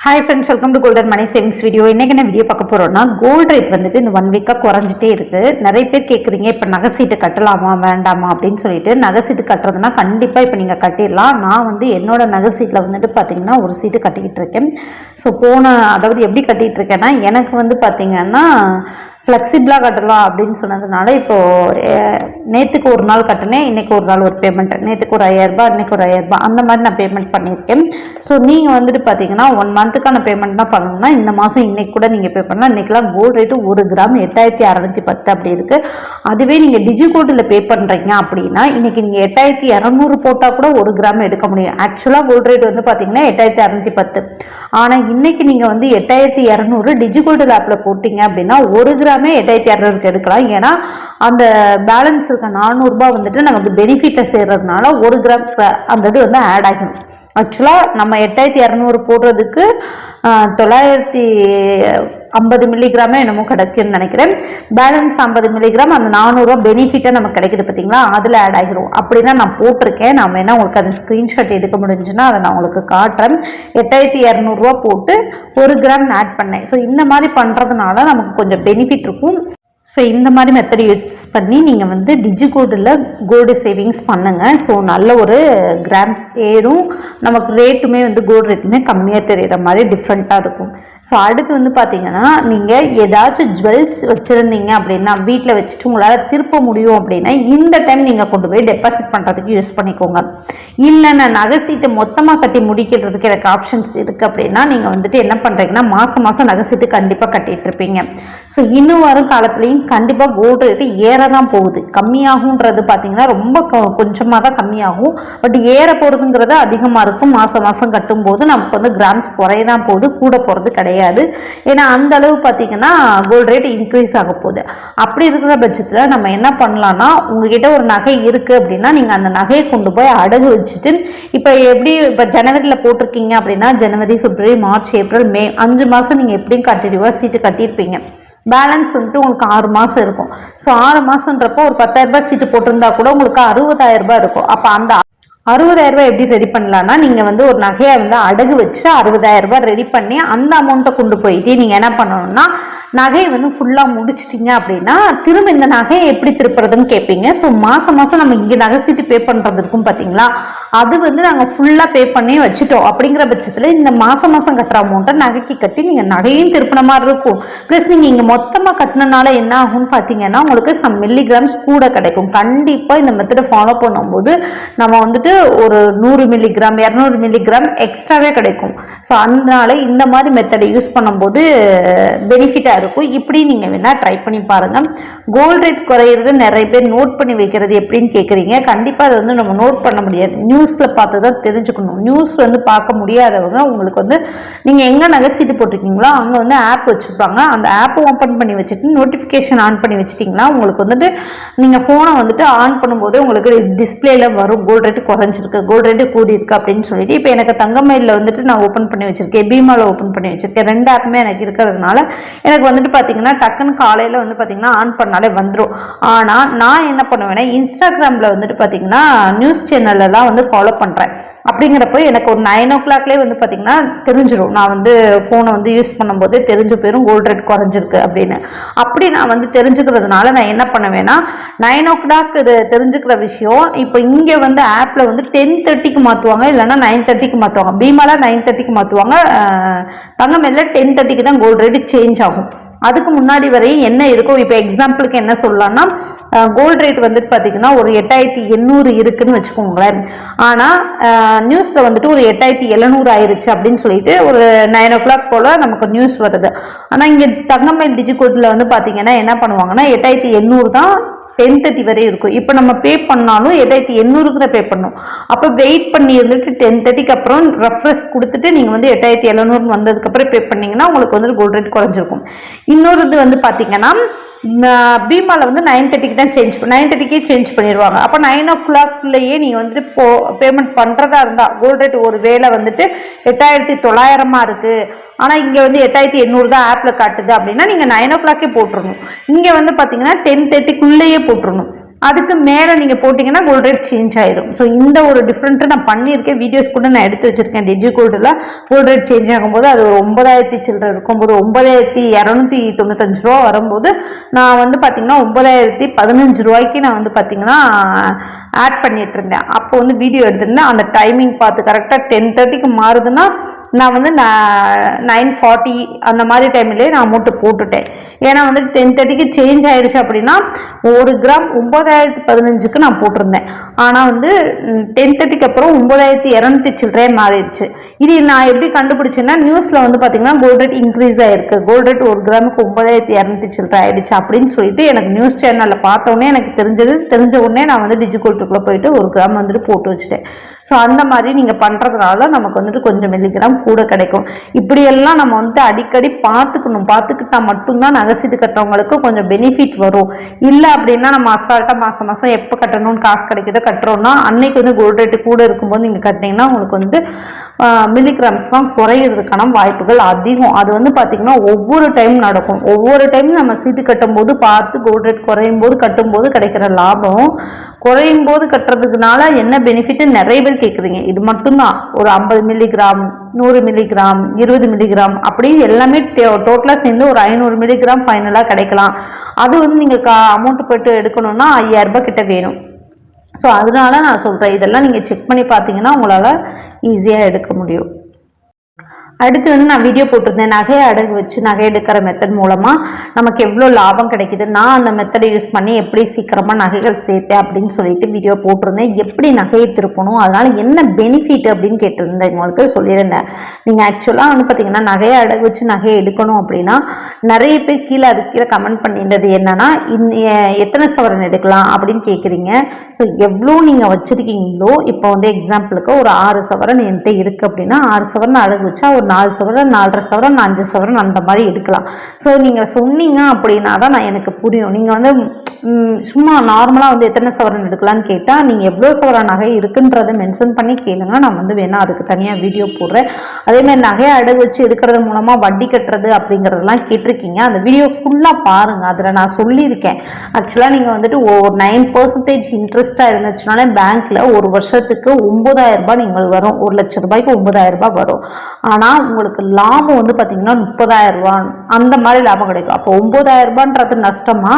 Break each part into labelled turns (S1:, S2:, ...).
S1: Hi friends welcome to golden money savings video இன்றைக்கி என்ன video பார்க்க போகிறோம்னா கோல்ட் ரேட் வந்துட்டு இந்த ஒன் வீக்காக குறைஞ்சிட்டே இருக்குது நிறைய பேர் கேட்குறீங்க இப்போ நகைசீட்டு கட்டலாமா வேண்டாமா அப்படின்னு சொல்லிட்டு நகை சீட்டு கட்டுறதுனா கண்டிப்பாக இப்போ நீங்கள் கட்டிடலாம். நான் வந்து என்னோட நகை சீட்டில் வந்துட்டு பார்த்தீங்கன்னா ஒரு சீட்டு கட்டிக்கிட்டு இருக்கேன். ஸோ போன அதாவது எப்படி கட்டிகிட்டு இருக்கேன்னா எனக்கு வந்து பார்த்திங்கன்னா ஃப்ளெக்சிபிளாக கட்டலாம் அப்படின்னு சொன்னதுனால இப்போது நேற்றுக்கு ஒரு நாள் கட்டினேன் இன்றைக்கி ஒரு நாள் ஒரு பேமெண்ட் நேற்றுக்கு ஒரு ஐயாயிரரூபா இன்றைக்கி ஒரு ஐயாயிரரூபா அந்த மாதிரி நான் பேமெண்ட் பண்ணியிருக்கேன். ஸோ நீங்கள் வந்துட்டு பார்த்தீங்கன்னா ஒன் மந்த்துக்கான பேமெண்ட் தான் பண்ணணும்னா இந்த மாதம் இன்றைக்கி கூட நீங்கள் பே பண்ணலாம். இன்றைக்கெலாம் கோல்டு ரேட்டு ஒரு கிராம் எட்டாயிரத்தி அறநூற்றி பத்து அப்படி இருக்குது அதுவே நீங்கள் டிஜிகோல்டில் பே பண்ணுறீங்க அப்படின்னா இன்றைக்கி நீங்கள் எட்டாயிரத்தி இரநூறு போட்டால் கூட ஒரு கிராம் எடுக்க முடியும். ஆக்சுவலாக கோல்டு ரேட் வந்து பார்த்தீங்கன்னா எட்டாயிரத்தி அறநூற்றி பத்து. ஆனால் இன்றைக்கி நீங்கள் வந்து எட்டாயிரத்தி இரநூறு டிஜிகோல்டு ஆப்பில் போட்டிங்க அப்படின்னா ஒரு கிராம் எட்டாயிரத்தி இரநூறுக்கு எடுக்கலாம். ஏன்னா அந்த பேலன்ஸ் இருக்க நானூறுரூபா வந்துட்டு நமக்கு பெனிஃபிட்டை சேர்றதுனால ஒரு கிராம் அந்த இது வந்து ஆட் ஆகிடும். ஆக்சுவலாக நம்ம எட்டாயிரத்தி இரநூறு போடுறதுக்கு தொள்ளாயிரத்தி ஐம்பது மில்லிகிராமே என்னமோ கிடைக்குன்னு நினைக்கிறேன். பேலன்ஸ் ஐம்பது மில்லிகிராம் அந்த நானூறுரூவா பெனிஃபிட்டாக நமக்கு கிடைக்குது பார்த்தீங்களா அதில் ஆட் ஆகிரும் அப்படி தான் நான் போட்டிருக்கேன். நான் வேணால் உங்களுக்கு அந்த ஸ்க்ரீன்ஷாட் எடுக்க முடிஞ்சுன்னா அதை நான் உங்களுக்கு காட்டுறேன். எட்டாயிரத்தி இரநூறுவா போட்டு ஒரு கிராம் ஆட் பண்ணேன். ஸோ இந்த மாதிரி பண்ணுறதுனால நமக்கு கொஞ்சம் பெனிஃபிட் இருக்கும். ஸோ இந்த மாதிரி மெத்தட் யூஸ் பண்ணி நீங்கள் வந்து டிஜி கோடில் கோல்டு சேவிங்ஸ் பண்ணுங்கள் ஸோ நல்ல ஒரு கிராம்ஸ் ஏறும். நமக்கு ரேட்டுமே வந்து கோல்டு ரேட்டுமே கம்மியாக தெரிகிற மாதிரி டிஃப்ரெண்ட்டாக இருக்கும். ஸோ அடுத்து வந்து பார்த்தீங்கன்னா நீங்கள் ஏதாச்சும் ஜுவல்ஸ் வச்சுருந்தீங்க அப்படின்னா வீட்டில் வச்சுட்டு உங்களால் திருப்ப முடியும் அப்படின்னா இந்த டைம் நீங்கள் கொண்டு போய் டெபாசிட் பண்ணுறதுக்கு யூஸ் பண்ணிக்கோங்க. இல்லை நான் நகை சீட்டை மொத்தமாக கட்டி முடிக்கிறதுக்கு எனக்கு ஆப்ஷன்ஸ் இருக்குது அப்படின்னா நீங்கள் வந்துட்டு என்ன பண்ணுறீங்கன்னா மாதம் மாதம் நகை சீட்டு கண்டிப்பாக கட்டிகிட்டு இருப்பீங்க. ஸோ இன்னும் வரும் காலத்துலேயும் கண்டிப்பாக கோல்டு ரேட்டு ஏற தான் போகுது. கம்மியாகுன்றது பார்த்தீங்கன்னா ரொம்ப கொஞ்சமாக தான் கம்மியாகும். பட் ஏற போகிறதுங்கிறது அதிகமாக இருக்கும். மாதம் மாதம் கட்டும்போது நமக்கு வந்து கிராம்ஸ் குறைய தான் போகுது. கூட போகிறது கிடையாது. ஏன்னா அந்த அளவு பார்த்தீங்கன்னா கோல்டு ரேட் இன்க்ரீஸ் ஆக போகுது. அப்படி இருக்கிற பட்சத்தில் நம்ம என்ன பண்ணலான்னா உங்ககிட்ட ஒரு நகை இருக்குது அப்படின்னா நீங்கள் அந்த நகையை கொண்டு போய் அடகு வச்சுட்டு இப்போ எப்படி இப்போ ஜனவரியில் போட்டிருக்கீங்க அப்படின்னா ஜனவரி பிப்ரவரி மார்ச் ஏப்ரல் மே அஞ்சு மாதம் நீங்கள் எப்படியும் கட்டிடுவா சீட்டு கட்டியிருப்பீங்க. பேலன்ஸ் வந்துட்டு உங்களுக்கு ஆறு மாதம் இருக்கும். ஸோ ஆறு மாதன்றப்போ ஒரு பத்தாயிரரூபா சீட்டு போட்டிருந்தா கூட உங்களுக்கு அறுபதாயிரம் ரூபாய் இருக்கும். அப்போ அந்த அறுபதாயிரம் ரூபாய் எப்படி ரெடி பண்ணலான்னா நீங்கள் வந்து ஒரு நகையை வந்து அடகு வச்சு அறுபதாயிரம் ரூபாய் ரெடி பண்ணி அந்த அமௌண்ட்டை கொண்டு போயிட்டு நீங்கள் என்ன பண்ணணும்னா நகையை வந்து ஃபுல்லாக முடிச்சிட்டிங்க அப்படின்னா திரும்ப இந்த நகையை எப்படி திருப்புறதுன்னு கேட்பீங்க ஸோ மாதம் மாதம் நம்ம இங்கே நகை சீட்டு பே பண்ணுறது இருக்கும் பார்த்தீங்களா அது வந்து நாங்கள் ஃபுல்லாக பே பண்ணி வச்சுட்டோம். அப்படிங்கிற பட்சத்தில் இந்த மாதம் மாதம் கட்டுற அமௌண்ட்டை நகைக்கு கட்டி நீங்கள் நகையும் திருப்பின மாதிரி இருக்கும். ப்ளஸ் நீங்கள் இங்கே மொத்தமாக கட்டினனால என்ன ஆகும்னு பார்த்தீங்கன்னா உங்களுக்கு சம் மில்லிகிராம்ஸ் கூட கிடைக்கும். கண்டிப்பாக இந்த மெத்தடை ஃபாலோ பண்ணும்போது நம்ம வந்துட்டு ஒரு நூறு மில்லிகிராம் இரநூறு மில்லிகிராம் எக்ஸ்ட்ராவே கிடைக்கும். ஸோ அதனால இந்த மாதிரி மெத்தடை யூஸ் பண்ணும்போது பெனிஃபிட்டாக இருக்கும். இப்படி நீங்கள் வேணால் ட்ரை பண்ணி பாருங்கள் கோல்ட் ரேட் குறையிறது நிறைய பேர் நோட் பண்ணி வைக்கிறது எப்படின்னு கேட்குறீங்க கண்டிப்பாக அதை வந்து நம்ம நோட் பண்ண முடியாது. நியூஸில் பார்த்து தான் தெரிஞ்சுக்கணும். நியூஸ் வந்து பார்க்க முடியாதவங்க உங்களுக்கு வந்து நீங்கள் எங்கே நகை சீட்டு போட்டிருக்கீங்களோ அங்கே வந்து ஆப் வச்சுருப்பாங்க. அந்த ஆப்பை ஓப்பன் பண்ணி வச்சுட்டு நோட்டிஃபிகேஷன் ஆன் பண்ணி வச்சிட்டிங்கன்னா உங்களுக்கு வந்துட்டு நீங்கள் ஃபோனை வந்துட்டு ஆன் பண்ணும்போது உங்களுக்கு டிஸ்பிளேல வரும். கோல்ட் ரேட்டு குறைஞ்சிருக்கு கோல்ட் ரேட்டு கூடியிருக்கு அப்படின்னு சொல்லிட்டு இப்போ எனக்கு தங்கமயிலில் வந்துட்டு நான் ஓப்பன் பண்ணி வச்சிருக்கேன். பீமாவில் ஓப்பன் பண்ணி வச்சிருக்கேன். ரெண்டு ஆப்புமே எனக்கு இருக்கிறதுனால எனக்கு வந்துட்டு பார்த்தீங்கன்னா டக்குன்னு காலையில் வந்து பார்த்தீங்கன்னா ஆன் பண்ணாலே வந்துடும் ஆனால் நான் என்ன பண்ணுவேன்னா இன்ஸ்டாகிராமில் வந்துட்டு பார்த்தீங்கன்னா நியூஸ் சேனல்லாம் வந்து ஃபாலோ பண்ணுறேன் அப்படிங்கிறப்போ எனக்கு ஒரு நைன் ஓ கிளாக்லேயே வந்து பார்த்தீங்கன்னா தெரிஞ்சிடும் நான் வந்து ஃபோனை வந்து யூஸ் பண்ணும்போது தெரிஞ்சு போயிடும் கோல்ட் ரேட் குறைஞ்சிருக்கு அப்படின்னு. அப்படி நான் வந்து தெரிஞ்சுக்கிறதுனால நான் என்ன பண்ணுவேன்னா நைன் ஓ கிளாக் இது தெரிஞ்சுக்கிற விஷயம் இப்போ இங்கே வந்து ஆப்பில் வந்து டென் தேர்ட்டிக்கு மாற்றுவாங்க இல்லைன்னா நைன் தேர்ட்டிக்கு மாற்றுவாங்க பீமால நைன் தேர்ட்டிக்கு மாற்றுவாங்க தங்கமேல டென் தேர்ட்டிக்கு தான் கோல்ட் ரேட்டு சேஞ்ச் ஆகும். அதுக்கு முன்னாடி வரையும் என்ன இருக்கும் இப்போ எக்ஸாம்பிளுக்கு என்ன சொல்லலாம்னா கோல்ட் ரேட் வந்துட்டு பார்த்தீங்கன்னா ஒரு எட்டாயிரத்தி எண்ணூறு இருக்குன்னு வச்சுக்கோங்களேன். ஆனால் நியூஸில் வந்துட்டு ஒரு எட்டாயிரத்தி எழுநூறு ஆயிடுச்சு அப்படின்னு சொல்லிட்டு ஒரு நைன் ஓ கிளாக் போல் நமக்கு நியூஸ் வருது. ஆனால் இங்கே தங்கமயில் டிஜிகோட்டில் வந்து பார்த்தீங்கன்னா என்ன பண்ணுவாங்கன்னா எட்டாயிரத்தி எண்ணூறு தான் டென் தேர்ட்டி வரை இருக்கும். இப்போ நம்ம பே பண்ணாலும் எட்டாயிரத்தி எண்ணூறுக்கு தான் பே பண்ணோம் அப்போ வெயிட் பண்ணி இருந்துட்டு டென் தேர்ட்டிக்கு அப்புறம் ரெஃப்ரெஷ் கொடுத்துட்டு நீங்கள் வந்து எட்டாயிரத்தி எழுநூறு வந்ததுக்கப்புறம் பே பண்ணிங்கன்னா உங்களுக்கு வந்து கோல்ட் ரேட் குறைஞ்சிருக்கும். இன்னொரு இது வந்து பார்த்தீங்கன்னா பீமாவில் வந்து நைன் தேர்ட்டிக்கு தான் சேஞ்ச் நைன் தேர்ட்டிக்கே சேஞ்ச் பண்ணிடுவாங்க அப்போ நைன் ஓ கிளாக்லேயே நீங்கள் வந்துட்டு போ பேமெண்ட் பண்ணுறதா இருந்தால் கோல்ட் ரேட் ஒரு வேலை வந்துட்டு எட்டாயிரத்தி தொள்ளாயிரமாக இருக்குது ஆனால் இங்கே வந்து எட்டாயிரத்தி எண்ணூறு தான் ஆப்பில் காட்டுது அப்படின்னா நீங்கள் நைன் ஓ கிளாக்கே போட்டுருணும் இங்கே வந்து பார்த்தீங்கன்னா டென் தேர்ட்டிக்குள்ளேயே போட்டுருணும் அதுக்கு மேலே நீங்கள் போட்டிங்கன்னா கோல்ட் ரேட் சேஞ்ச் ஆயிரும். ஸோ இந்த ஒரு டிஃப்ரெண்ட்டு நான் பண்ணியிருக்கேன். வீடியோஸ் கூட நான் எடுத்து வச்சுருக்கேன். டிஜி கோல்டில் கோல்ட் ரேட் சேஞ்ச் ஆகும்போது அது ஒரு ஒன்பதாயிரத்தி சில்லற இருக்கும்போது ஒன்பதாயிரத்தி இரநூத்தி தொண்ணூத்தஞ்சு ரூபா வரும்போது நான் வந்து பார்த்திங்கன்னா ஒன்பதாயிரத்தி பதினஞ்சு ரூபாய்க்கு நான் வந்து பார்த்திங்கன்னா ஆட் பண்ணிட்டு இருந்தேன் அப்போ வந்து வீடியோ எடுத்திருந்தேன். அந்த டைமிங் பார்த்து கரெக்டாக டென் தேர்ட்டிக்கு மாறுதுன்னா நான் வந்து நைன் ஃபார்ட்டி அந்த மாதிரி டைம்லேயே நான் அமௌண்ட்டு போட்டுட்டேன். ஏன்னா வந்து டென் தேர்ட்டிக்கு சேஞ்ச் ஆயிடுச்சு அப்படின்னா ஒரு கிராம் ஒம்பதாயிரத்தி பதினஞ்சுக்கு நான் போட்டிருந்தேன். ஆனால் வந்து டென் தேர்ட்டிக்கு அப்புறம் ஒம்பதாயிரத்தி இரநூத்தி சில்லறையே மாறிடுச்சு. இது நான் எப்படி கண்டுபிடிச்சேன்னா நியூஸில் வந்து பார்த்தீங்கன்னா கோல்ட் ரேட் இன்க்ரீஸ் ஆயிருக்கு. கோல்ட் ரேட் ஒரு கிராமுக்கு ஒம்பதாயிரத்தி இரநூத்தி சில்லறை ஆயிடுச்சு அப்படின்னு சொல்லிட்டு எனக்கு நியூஸ் சேனலில் பார்த்தோன்னே எனக்கு தெரிஞ்சது தெரிஞ்ச உடனே நான் வந்து வீட்டுக்குள்ளே போயிட்டு ஒரு கிராம் வந்துட்டு போட்டு வச்சுட்டேன். ஸோ அந்த மாதிரி நீங்கள் பண்ணுறதுனால நமக்கு வந்துட்டு கொஞ்சம் மில்லிகிராம் கூட கிடைக்கும். இப்படியெல்லாம் நம்ம வந்து அடிக்கடி பார்த்துக்கணும். பார்த்துக்கிட்டா மட்டும்தான் நகைசீட்டு கட்டுறவங்களுக்கு கொஞ்சம் பெனிஃபிட் வரும். இல்லை அப்படின்னா நம்ம அசால்ட்டாக மாதம் மாதம் எப்போ கட்டணும்னு காசு கிடைக்குதோ கட்டுறோம்னா அன்னைக்கு வந்து கோல்ட் ரேட்டு கூட இருக்கும்போது நீங்கள் கட்டினீங்கன்னா உங்களுக்கு வந்து மில்லிகிராம்ஸ்லாம் குறையிறதுக்கான வாய்ப்புகள் அதிகம். அது வந்து பார்த்திங்கன்னா ஒவ்வொரு டைம் நடக்கும். ஒவ்வொரு டைம் நம்ம சீட்டு கட்டும்போது பார்த்து கோல்ட் ரேட் குறையும் போது கட்டும்போது கிடைக்கிற லாபம். குறையும் போது கட்டுறதுக்குனால என்ன பெனிஃபிட் நிறைய பேர் கேட்குறீங்க இது மட்டும்தான். ஒரு ஐம்பது மில்லிகிராம் நூறு மில்லிகிராம் இருபது மில்லிகிராம் அப்படின்னு எல்லாமே டோட்டலாக சேர்ந்து ஒரு ஐநூறு மில்லிகிராம் ஃபைனலாக கிடைக்கலாம். அது வந்து நீங்கள் கா அமௌண்ட் போட்டு எடுக்கணும்னா ஐயாயிரரூபா கிட்ட வேணும். ஸோ அதனால நான் சொல்கிறேன் இதெல்லாம் நீங்கள் செக் பண்ணி பார்த்தீங்கன்னா உங்களால் ஈஸியாக எடுக்க முடியும். அடுத்து வந்து நான் வீடியோ போட்டிருந்தேன். நகையை அடகு வச்சு நகை எடுக்கிற மெத்தட் மூலமாக நமக்கு எவ்வளோ லாபம் கிடைக்குது? நான் அந்த மெத்தடை யூஸ் பண்ணி எப்படி சீக்கிரமாக நகைகள் சேர்த்தேன் அப்படின்னு சொல்லிட்டு வீடியோ போட்டிருந்தேன். எப்படி நகையை திருப்பணும்? அதனால் என்ன பெனிஃபிட் அப்படின்னு கேட்டிருந்தேன். உங்களுக்கு சொல்லியிருந்தேன். நீங்கள் ஆக்சுவலாக வந்து பார்த்தீங்கன்னா நகையை அடகு வச்சு நகையை எடுக்கணும் அப்படின்னா நிறைய பேர் கீழே அது கீழே கமெண்ட் பண்ணியிருந்தது என்னன்னா எத்தனை சவரன் எடுக்கலாம் அப்படின்னு கேட்குறீங்க ஸோ எவ்வளோ நீங்கள் வச்சுருக்கீங்களோ இப்போ வந்து எக்ஸாம்பிளுக்கு ஒரு ஆறு சவரன் என்கிட்ட இருக்குது அப்படின்னா ஆறு சவரன் அடகு வச்சா ஒரு நாலு சவரன் நாலரை சவரன் அஞ்சு சவரன் அந்த மாதிரி எடுக்கலாம். ஸோ நீங்கள் சொன்னீங்க அப்படின்னா தான் நான் எனக்கு புரியும். நீங்கள் வந்து சும்மா நார்மலாக வந்து எத்தனை சவரன் எடுக்கலான்னு கேட்டால் நீங்கள் எவ்வளோ சவரன் நகை இருக்குன்றதை மென்ஷன் பண்ணி கேளுங்க. நான் வந்து வேணால் அதுக்கு தனியாக வீடியோ போடுறேன். அதேமாதிரி நகையை அடகு வச்சு எடுக்கிறது மூலமாக வட்டி கட்டுறது அப்படிங்கிறதெல்லாம் கேட்டிருக்கீங்க. அந்த வீடியோ ஃபுல்லாக பாருங்கள் அதில் நான் சொல்லியிருக்கேன். ஆக்சுவலாக நீங்கள் வந்துட்டு ஒரு நைன் பர்சன்டேஜ் இன்ட்ரெஸ்ட்டாக இருந்துச்சுனாலே பேங்க்கில் ஒரு வருஷத்துக்கு ஒம்பதாயிரம் ரூபாய் நீங்கள் வரும். ஒரு லட்ச ரூபாய்க்கு ஒம்பதாயிரம் ரூபாய் வரும். ஆனால் உங்களுக்கு லாபம் வந்து பார்த்தீங்கன்னா முப்பதாயிரம் ரூபா அந்த மாதிரி லாபம் கிடைக்கும். அப்போ ஒம்பதாயிரம் ரூபான்றது நஷ்டமா?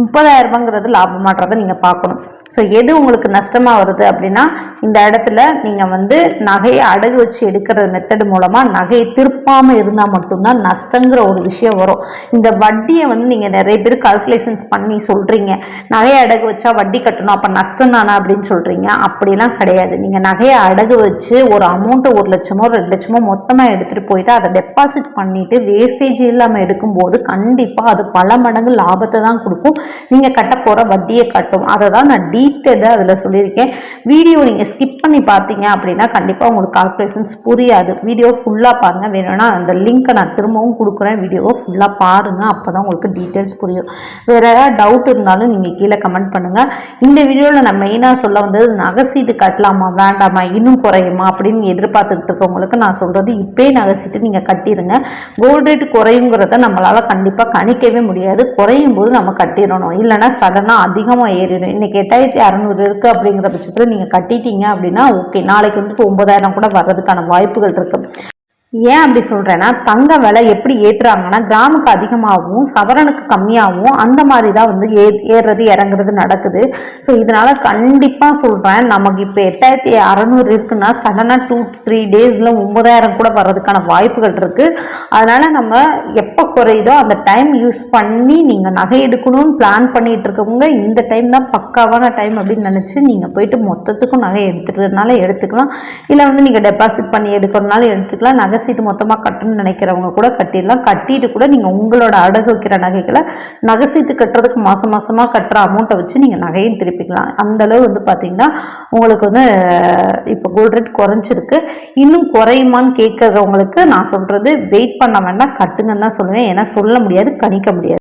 S1: முப்பதாயிரம் ரூபாங்கிறது லாபமான்றதை நீங்கள் பார்க்கணும். ஸோ எது உங்களுக்கு நஷ்டமாக வருது அப்படின்னா இந்த இடத்துல நீங்கள் வந்து நகையை அடகு வச்சு எடுக்கிற மெத்தட் மூலமாக நகையை திருப்பாமல் இருந்தால் மட்டும்தான் நஷ்டங்கிற ஒரு விஷயம் வரும். இந்த வட்டியை வந்து நீங்கள் நிறைய பேர் கால்குலேஷன்ஸ் பண்ணி சொல்கிறீங்க நகையை அடகு வச்சா வட்டி கட்டணும் அப்போ நஷ்டம் தானே அப்படின்னு சொல்கிறீங்க அப்படிலாம் கிடையாது. நீங்கள் நகையை அடகு வச்சு ஒரு அமௌண்ட்டை ஒரு லட்சமோ ரெண்டு லட்சமோ மொத்தமாக எடுத்துகிட்டு போயிட்டு அதை டெபாசிட் பண்ணிவிட்டு வேஸ்டேஜ் இல்லாமல் எடுக்கும்போது கண்டிப்பாக அது பல மடங்கு லாபத்தை தான் கொடுக்கும். நீங்கள் நீங்கள் கட்ட போகிற வட்டியை கட்டும். அதை தான் நான் டீட்டெயிலாக அதில் சொல்லியிருக்கேன். வீடியோ நீங்கள் ஸ்கிப் பண்ணி பார்த்தீங்க அப்படின்னா கண்டிப்பாக உங்களுக்கு கால்குலேஷன்ஸ் புரியாது. வீடியோ ஃபுல்லாக பாருங்கள் வேணும்னா அந்த லிங்க்கை நான் திரும்பவும் கொடுக்குறேன். வீடியோவை ஃபுல்லாக பாருங்கள் அப்போ தான் உங்களுக்கு டீட்டெயில்ஸ் புரியும். வேறு ஏதாவது டவுட் இருந்தாலும் நீங்கள் கீழே கமெண்ட் பண்ணுங்கள் இந்த வீடியோவில் நான் மெயினாக சொல்ல வந்தது நகைசீட்டு கட்டலாமா வேண்டாமா இன்னும் குறையுமா அப்படின்னு எதிர்பார்த்துக்கிட்டு இருக்கவங்களுக்கு நான் சொல்கிறது இப்போயே நகைசீட்டு நீங்கள் கட்டிடுங்க கோல்டு ரேட் குறையுங்கிறத நம்மளால் கண்டிப்பாக கணிக்கவே முடியாது. குறையும் போது நம்ம கட்டிடணும். இல்லை இல்லைன்னா சடனாக அதிகமாக ஏறிடும். இன்றைக்கி எட்டாயிரத்தி அறநூறு இருக்குது அப்படிங்கிற பட்சத்தில் நீங்கள் கட்டிட்டீங்க அப்படின்னா ஓகே நாளைக்கு வந்துட்டு ஒம்பதாயிரம் கூட வர்றதுக்கான வாய்ப்புகள் இருக்குது ஏன் அப்படி சொல்கிறேன்னா தங்க விலை எப்படி ஏற்றுறாங்கன்னா கிராமுக்கு அதிகமாகவும் சவரனுக்கு கம்மியாகவும் அந்த மாதிரி தான் வந்து ஏ ஏறுறது இறங்குறது நடக்குது. ஸோ இதனால் கண்டிப்பாக சொல்கிறேன் நமக்கு இப்போ எட்டாயிரத்தி அறநூறு இருக்குன்னா சடனாக டூ த்ரீ டேஸில் ஒம்பதாயிரம் கூட வர்றதுக்கான வாய்ப்புகள் இருக்குது அதனால் நம்ம எப்போ குறையுதோ அந்த டைம் யூஸ் பண்ணி நீங்கள் நகை எடுக்கணும்னு பிளான் பண்ணிகிட்டு இருக்கவங்க இந்த டைம் தான் பக்காவான டைம் அப்படின்னு நினச்சி நீங்கள் போயிட்டு மொத்தத்துக்கும் நகை எடுத்துக்கிறதுனால எடுத்துக்கலாம். இல்லை வந்து நீங்கள் டெபாசிட் பண்ணி எடுக்கிறதுனால எடுத்துக்கலாம். நகை சீட்டு மொத்தமாக கட்டணும்னு நினைக்கிறவங்க கூட கட்டிடலாம். கட்டிட்டு கூட நீங்கள் உங்களோட அடகு வைக்கிற நகைகளை நகை சீட்டு கட்டுறதுக்கு மாதம் மாதமாக கட்டுற அமௌண்ட்டை வச்சு நீங்கள் நகையும் திருப்பிக்கலாம். அந்தளவு வந்து பார்த்திங்கன்னா உங்களுக்கு வந்து இப்போ கோல்டு ரேட் குறைஞ்சிருக்கு. இன்னும் குறையுமான்னு கேட்குறவங்களுக்கு நான் சொல்கிறது வெயிட் பண்ண வேண்டாம். கட்டுங்கன்னு தான் சொல்லுவேன். ஏன்னா சொல்ல முடியாது கணிக்க முடியாது.